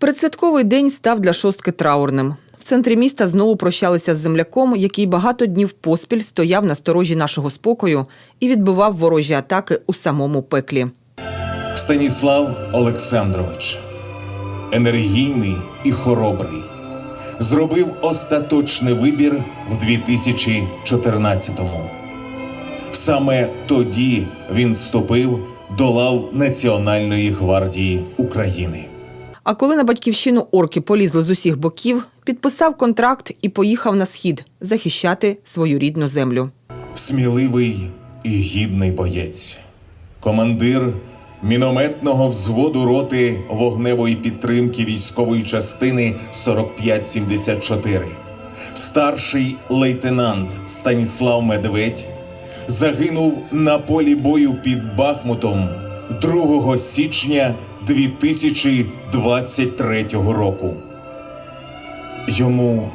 Передсвятковий день став для шостки траурним. В центрі міста знову прощалися з земляком, який багато днів поспіль стояв на сторожі нашого спокою і відбивав ворожі атаки у самому пеклі. Станіслав Олександрович, енергійний і хоробрий, зробив остаточний вибір в 2014-му. Саме тоді він вступив до лав Національної гвардії України. А коли на батьківщину орки полізли з усіх боків, підписав контракт і поїхав на схід захищати свою рідну землю. Сміливий і гідний боєць, командир мінометного взводу роти вогневої підтримки військової частини 4574, старший лейтенант Станіслав Медведь загинув на полі бою під Бахмутом 2 січня 2023 року. Йому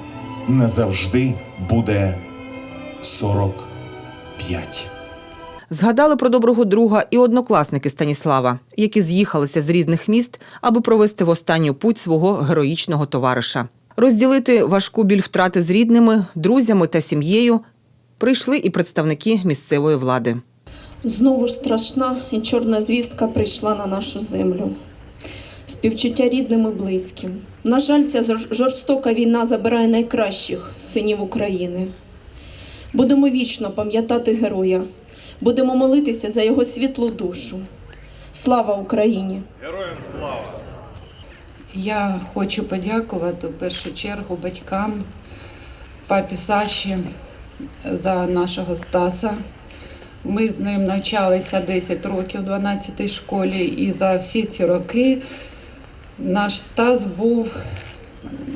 назавжди буде 45. Згадали про доброго друга і однокласники Станіслава, які з'їхалися з різних міст, аби провести в останню путь свого героїчного товариша. Розділити важку біль втрати з рідними, друзями та сім'єю прийшли і представники місцевої влади. Знову ж страшна і чорна звістка прийшла на нашу землю. Співчуття рідним і близьким. На жаль, ця жорстока війна забирає найкращих синів України. Будемо вічно пам'ятати героя, будемо молитися за його світлу душу. Слава Україні! Героям слава! Я хочу подякувати в першу чергу батькам, папі Саші за нашого Стаса. Ми з ним навчалися 10 років в 12 школі, і за всі ці роки наш Стас був,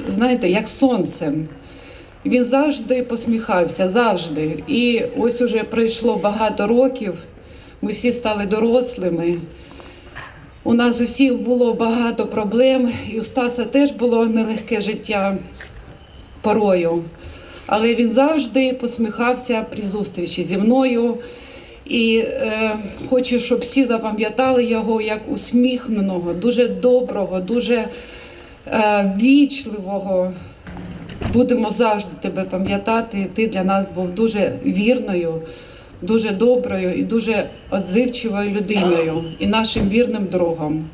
знаєте, як сонцем. Він завжди посміхався, завжди. І ось уже пройшло багато років. Ми всі стали дорослими. У нас у всіх було багато проблем, і у Стаса теж було нелегке життя порою. Але він завжди посміхався при зустрічі зі мною. І е, хочу, щоб всі запам'ятали його як усміхненого, дуже доброго, дуже е, вічливого. Будемо завжди тебе пам'ятати. Ти для нас був дуже вірною, дуже доброю і дуже отзивчивою людиною і нашим вірним другом.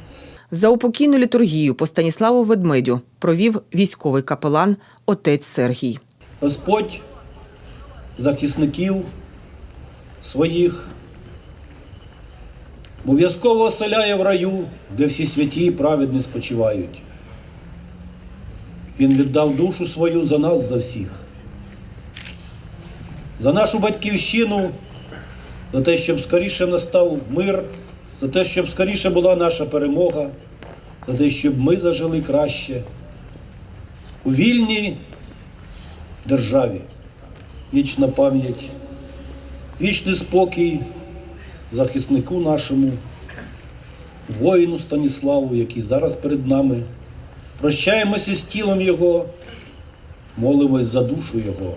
За упокійну літургію по Станіславу Ведмедю провів військовий капелан отець Сергій. Господь захисників своїх обов'язково оселяє в раю, де всі святі і праведні спочивають. Він віддав душу свою за нас, за всіх. За нашу батьківщину, за те, щоб скоріше настав мир, за те, щоб скоріше була наша перемога, за те, щоб ми зажили краще у вільній державі. Вічна пам'ять, вічний спокій захиснику нашому, воїну Станіславу, який зараз перед нами. Прощаємося з тілом Його, молимось за душу Його.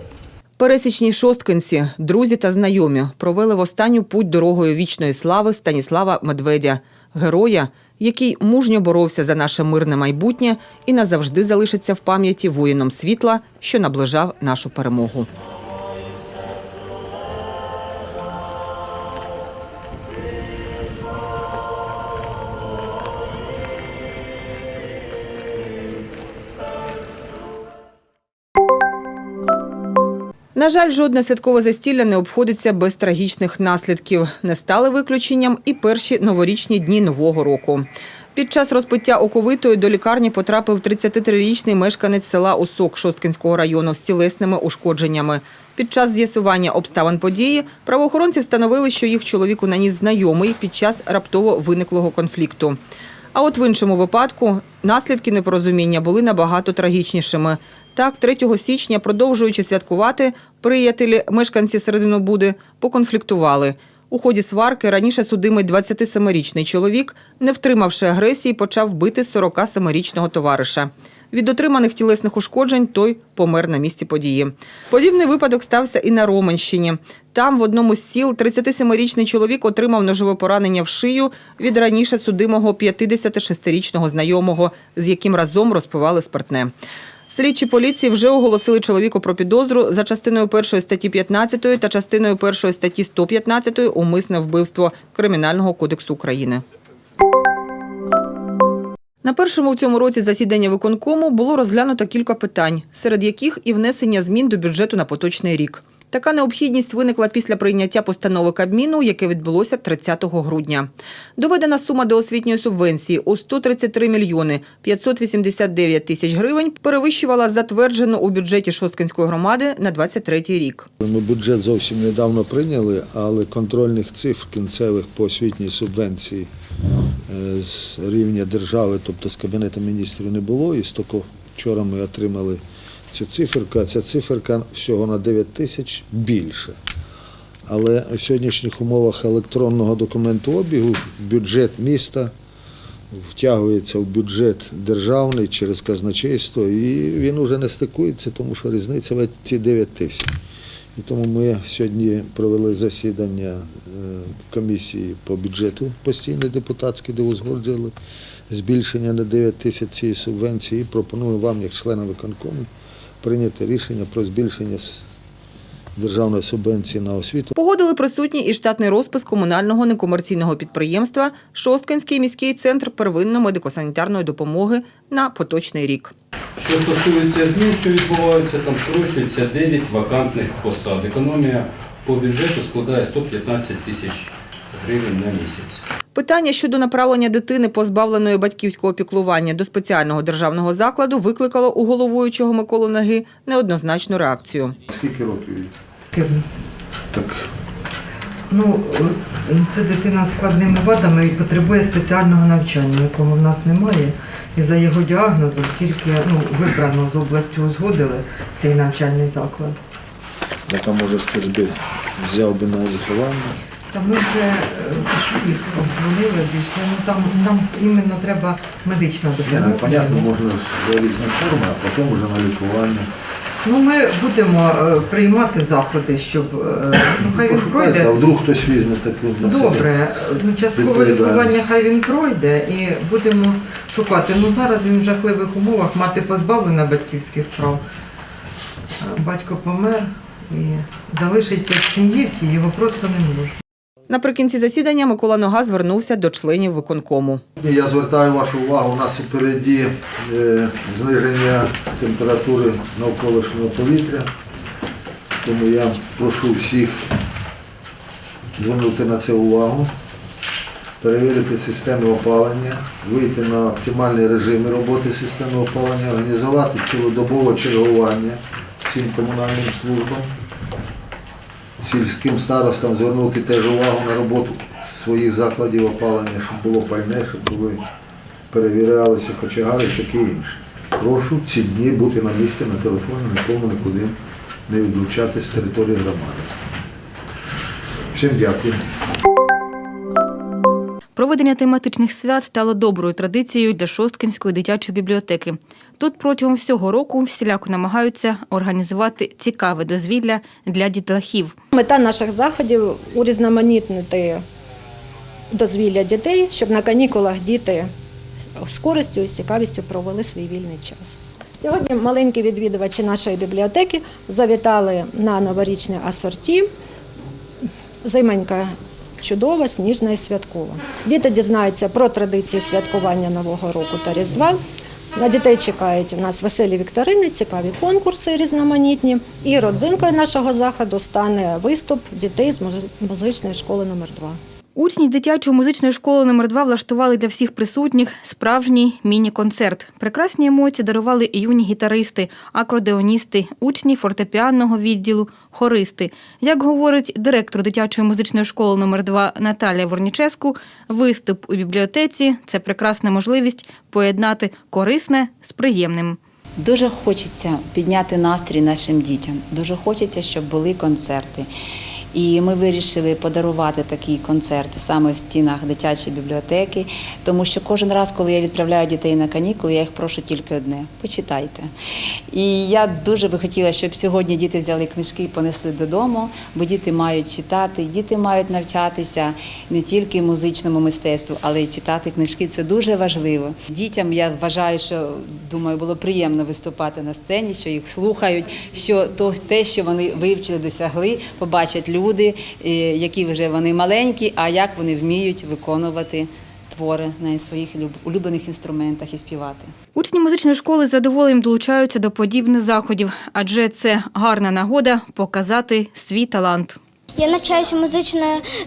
Пересічні шосткинці, друзі та знайомі провели в останню путь дорогою вічної слави Станіслава Медведя, героя, який мужньо боровся за наше мирне майбутнє і назавжди залишиться в пам'яті воїном світла, що наближав нашу перемогу. На жаль, жодне святкове застілля не обходиться без трагічних наслідків. Не стали виключенням і перші новорічні дні нового року. Під час розпиття оковитої до лікарні потрапив 33-річний мешканець села Осок Шосткинського району з тілесними ушкодженнями. Під час з'ясування обставин події правоохоронці встановили, що їх чоловіку наніс знайомий під час раптово виниклого конфлікту. А от в іншому випадку наслідки непорозуміння були набагато трагічнішими. Так, 3 січня, продовжуючи святкувати, приятелі, мешканці Серединобуди, поконфліктували. У ході сварки раніше судимий 27-річний чоловік, не втримавши агресії, почав бити 47-річного товариша. Від отриманих тілесних ушкоджень той помер на місці події. Подібний випадок стався і на Романщині. Там в одному з сіл 37-річний чоловік отримав ножове поранення в шию від раніше судимого 56-річного знайомого, з яким разом розпивали спиртне. Слідчі поліції вже оголосили чоловіку про підозру за частиною першої статті 15 та частиною першої статті 115 умисне вбивство Кримінального кодексу України. На першому в цьому році засідання виконкому було розглянуто кілька питань, серед яких і внесення змін до бюджету на поточний рік. Така необхідність виникла після прийняття постанови Кабміну, яке відбулося 30 грудня. Доведена сума до освітньої субвенції у 133 мільйони 589 тисяч гривень перевищувала затверджену у бюджеті Шосткинської громади на 23 рік. Ми бюджет зовсім недавно прийняли, але контрольних цифр кінцевих по освітній субвенції з рівня держави, тобто з Кабінету міністрів, не було. І стільки вчора ми отримали цю циферку, а ця циферка всього на 9 тисяч більше. Але в сьогоднішніх умовах електронного документообігу бюджет міста втягується в бюджет державний через казначейство, і він уже не стикується, тому що різниця в ці 9 тисяч. І тому ми сьогодні провели засідання е, комісії по бюджету постійне депутатське, де узгоджували збільшення на 9 тисяч цієї субвенції. І пропоную вам, як членам виконкому, прийняти рішення про збільшення державної субвенції на освіту. Погодили присутні і штатний розпис комунального некомерційного підприємства Шосткинський міський центр первинної медико-санітарної допомоги на поточний рік. Що стосується змін, що відбуваються, там скорочується 9 вакантних посад. Економія по бюджету складає 115 тисяч гривень на місяць. Питання щодо направлення дитини, позбавленої батьківського піклування до спеціального державного закладу, викликало у головуючого Миколу Наги неоднозначну реакцію. Скільки років? їй? 14. Так Ну, це дитина з складними вадами і потребує спеціального навчання, якого в нас немає. І за його діагнозом тільки ну, вибрано з областю узгодили цей навчальний заклад. Там може хтось би взяв би на виховання. Та ми вже е, всіх обзвонили більше. Ну там нам іменно треба медична допомога. понятно, можна з форми, а потім вже на лікування. Ну ми будемо е, приймати заходи, щоб е, ну хай він Пошукайте, пройде. а вдруг хтось візьме таку на себе. Добре, ну часткове лікування хай він пройде і будемо шукати. Ну зараз він в жахливих умовах, мати позбавлена батьківських прав. А Батько помер і залишить в сім'ї в тій його просто не можна. Наприкінці засідання Микола Нога звернувся до членів виконкому. Я звертаю вашу увагу, у нас впереді е, зниження температури навколишнього повітря. Тому я прошу всіх звернути на це увагу, перевірити системи опалення, вийти на оптимальні режими роботи системи опалення, організувати цілодобове чергування всім комунальним службам, сільським старостам звернути теж увагу на роботу своїх закладів опалення, щоб було пальне, щоб були перевірялися кочегари і таке інше. Прошу ці дні бути на місці на телефоні, нікому нікуди не відлучатись з території громади. Всім дякую. Проведення тематичних свят стало доброю традицією для Шосткинської дитячої бібліотеки. Тут протягом всього року всіляко намагаються організувати цікаве дозвілля для дітлахів. Мета наших заходів урізноманітнити дозвілля дітей, щоб на канікулах діти з користю і цікавістю провели свій вільний час. Сьогодні маленькі відвідувачі нашої бібліотеки завітали на новорічне асорті. Займанька чудова, сніжна і святкова. Діти дізнаються про традиції святкування Нового року та Різдва. На дітей чекають у нас веселі вікторини, цікаві конкурси різноманітні. І родзинкою нашого заходу стане виступ дітей з музичної школи номер 2 Учні дитячої музичної школи номер 2 влаштували для всіх присутніх справжній міні-концерт. Прекрасні емоції дарували і юні гітаристи, акордеоністи, учні фортепіанного відділу, хористи. Як говорить директор дитячої музичної школи номер 2 Наталія Ворніческу, виступ у бібліотеці це прекрасна можливість поєднати корисне з приємним. Дуже хочеться підняти настрій нашим дітям. Дуже хочеться, щоб були концерти. І ми вирішили подарувати такий концерт саме в стінах дитячої бібліотеки, тому що кожен раз, коли я відправляю дітей на канікули, я їх прошу тільки одне почитайте. І я дуже би хотіла, щоб сьогодні діти взяли книжки і понесли додому, бо діти мають читати, діти мають навчатися не тільки музичному мистецтву, але й читати книжки. Це дуже важливо. Дітям я вважаю, що думаю, було приємно виступати на сцені, що їх слухають, що те, що вони вивчили, досягли, побачать люди, е, які вже вони маленькі, а як вони вміють виконувати твори на своїх люб- улюблених інструментах і співати. Учні музичної школи з задоволенням долучаються до подібних заходів, адже це гарна нагода показати свій талант. Я навчаюся в музичній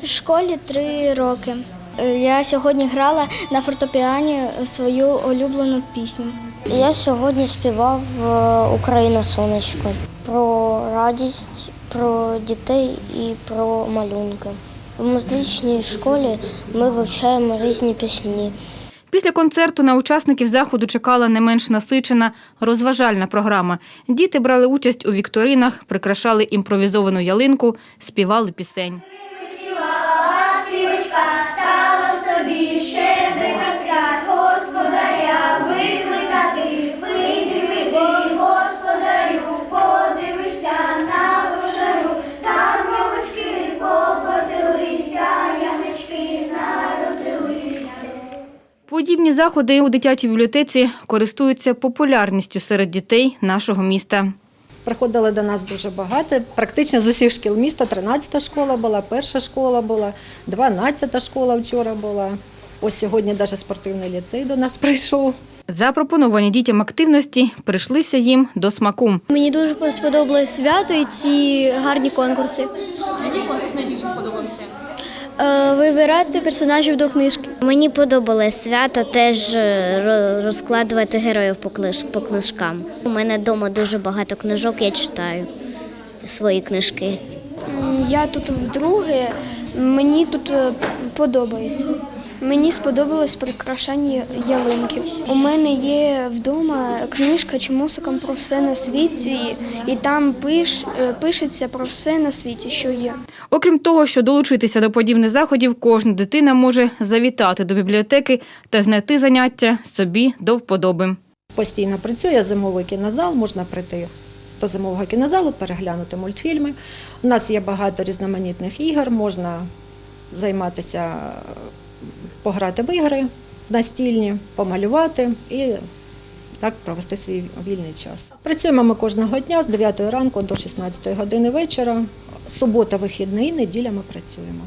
школі три роки. Е, Я сьогодні грала на фортепіані свою улюблену пісню. Я сьогодні співав Україна сонечко про радість, про дітей і про малюнки. В музичній школі ми вивчаємо різні пісні. Після концерту на учасників заходу чекала не менш насичена розважальна програма. Діти брали участь у вікторинах, прикрашали імпровізовану ялинку, співали пісень. Подібні заходи у дитячій бібліотеці користуються популярністю серед дітей нашого міста. Приходили до нас дуже багато, практично з усіх шкіл міста. 13-та школа була, перша школа була, 12-та школа вчора була. Ось сьогодні навіть спортивний ліцей до нас прийшов. Запропоновані дітям активності прийшлися їм до смаку. Мені дуже сподобалось свято і ці гарні конкурси. Який конкурс найбільше сподобався? Вибирати персонажів до книжки. Мені подобалось свято теж е, розкладувати героїв по книж- по книжкам. У мене вдома дуже багато книжок, я читаю свої книжки. Я тут вдруге, мені тут е, подобається. Мені сподобалось прикрашання ялинки. У мене є вдома книжка чи мусиком про все на світі, і там пиш, е, пишеться про все на світі, що є. Окрім того, що долучитися до подібних заходів, кожна дитина може завітати до бібліотеки та знайти заняття собі до вподоби. Постійно працює зимовий кінозал, можна прийти до зимового кінозалу, переглянути мультфільми. У нас є багато різноманітних ігор, можна займатися, пограти в ігри настільні, помалювати і так провести свій вільний час. Працюємо ми кожного дня з 9 ранку до 16 години вечора. Субота, вихідний, неділя ми працюємо.